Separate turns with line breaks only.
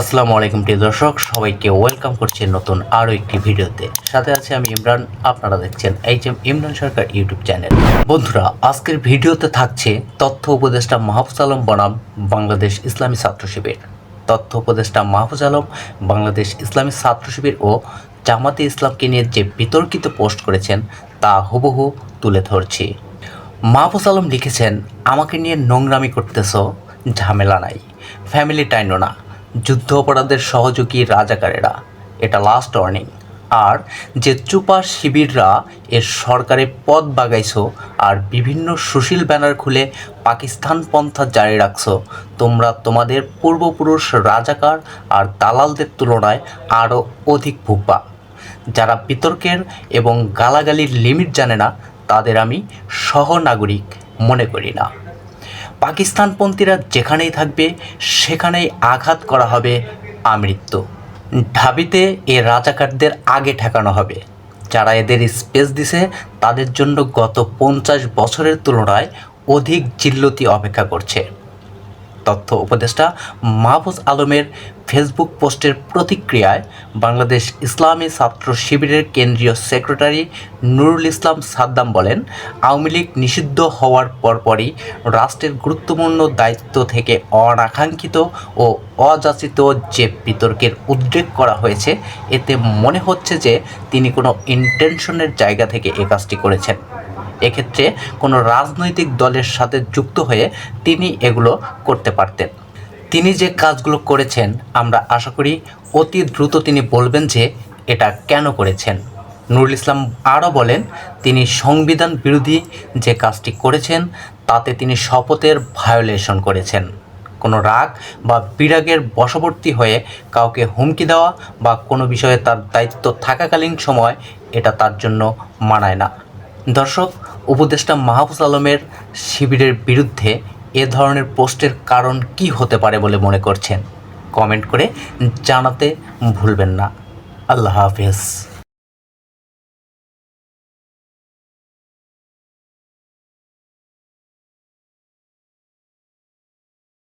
আসসালামু আলাইকুম প্রিয় দর্শক, সবাইকে ওয়েলকাম করছি নতুন আরও একটি ভিডিওতে। সাথে আছে আমি ইমরান, আপনারা দেখছেন H M Imran Sarkar YouTube channel. বন্ধুরা, আজকের ভিডিওতে থাকছে তথ্য উপদেষ্টা মাহফুজ আলম বনাম, বাংলাদেশ ইসলামী ছাত্র শিবির। তথ্য উপদেষ্টা মাহফুজ আলম, বাংলাদেশ ইসলামী ছাত্র শিবির ও জামাতে ইসলামকে নিয়ে যে বিতর্কিত পোস্ট করেছেন, তা হুবহু তুলে ধরছি। মাহফুজ আলম লিখেছেন, আমাকে নিয়ে নোংরামি করতেছ, ঝামেলা নাই। ফ্যামিলি টাইনো না। যুদ্ধ অপরাধের সহযোগী রাজাকারেরা। এটা লাস্ট ওয়ার্নিং আর যে চুপা শিবিররা এর সরকারে পদ বাগাইছো আর বিভিন্ন সুশীল ব্যানার খুলে পাকিস্তান পন্থা জারি রাখছো, তোমরা তোমাদের পূর্বপুরুষ রাজাকার আর দালালদের তুলনায় আরও অধিক ভুগবা। যারা বিতর্কের এবং গালাগালির লিমিট জানে না, তাদের আমি সহনাগরিক মনে করি না। পাকিস্তানপন্থীরা যেখানেই থাকবে, সেখানেই আঘাত করা হবে আমৃত্য। ঢাবিতে এ রাজাকারদের আগে ঠেকানো হবে। যারা এদের স্পেস দিছে, তাদের জন্য গত পঞ্চাশ বছরের তুলনায় অধিক জিল্লতি অপেক্ষা করছে। তথ্য উপদেষ্টা মাহফুজ আলমের ফেসবুক পোস্টের প্রতিক্রিয়ায় বাংলাদেশ ইসলামী ছাত্র শিবিরের কেন্দ্রীয় সেক্রেটারি নুরুল ইসলাম সাদ্দাম বলেন, আওয়ামী লীগ নিষিদ্ধ হওয়ার পরপরই রাষ্ট্রের গুরুত্বপূর্ণ দায়িত্ব থেকে অনাকাঙ্ক্ষিত ও অযাচিত যে বিতর্কের উদ্রেক করা হয়েছে, এতে মনে হচ্ছে যে তিনি কোনো ইন্টেনশনের জায়গা থেকে এ কাজটি করেছেন। এক্ষেত্রে কোনো রাজনৈতিক দলের সাথে যুক্ত হয়ে তিনি এগুলো করতে পারতেন। তিনি যে কাজগুলো করেছেন, আমরা আশা করি অতি দ্রুত তিনি বলবেন যে এটা কেন করেছেন। নুরুল ইসলাম আরও বলেন, তিনি সংবিধান বিরোধী যে কাজটি করেছেন, তাতে তিনি শপথের ভায়োলেশন করেছেন। কোনো রাগ বা বিরাগের বশবর্তী হয়ে কাউকে হুমকি দেওয়া বা কোনো বিষয়ে তার দায়িত্ব থাকাকালীন সময় এটা তার জন্য মানায় না। দর্শক উপদেষ্টা মাহফুজ আলমের শিবিরের বিরুদ্ধে এ ধরনের পোস্টের কারণ কি হতে পারে বলে মনে করছেন? কমেন্ট করে জানাতে ভুলবেন না। আল্লাহ হাফেজ।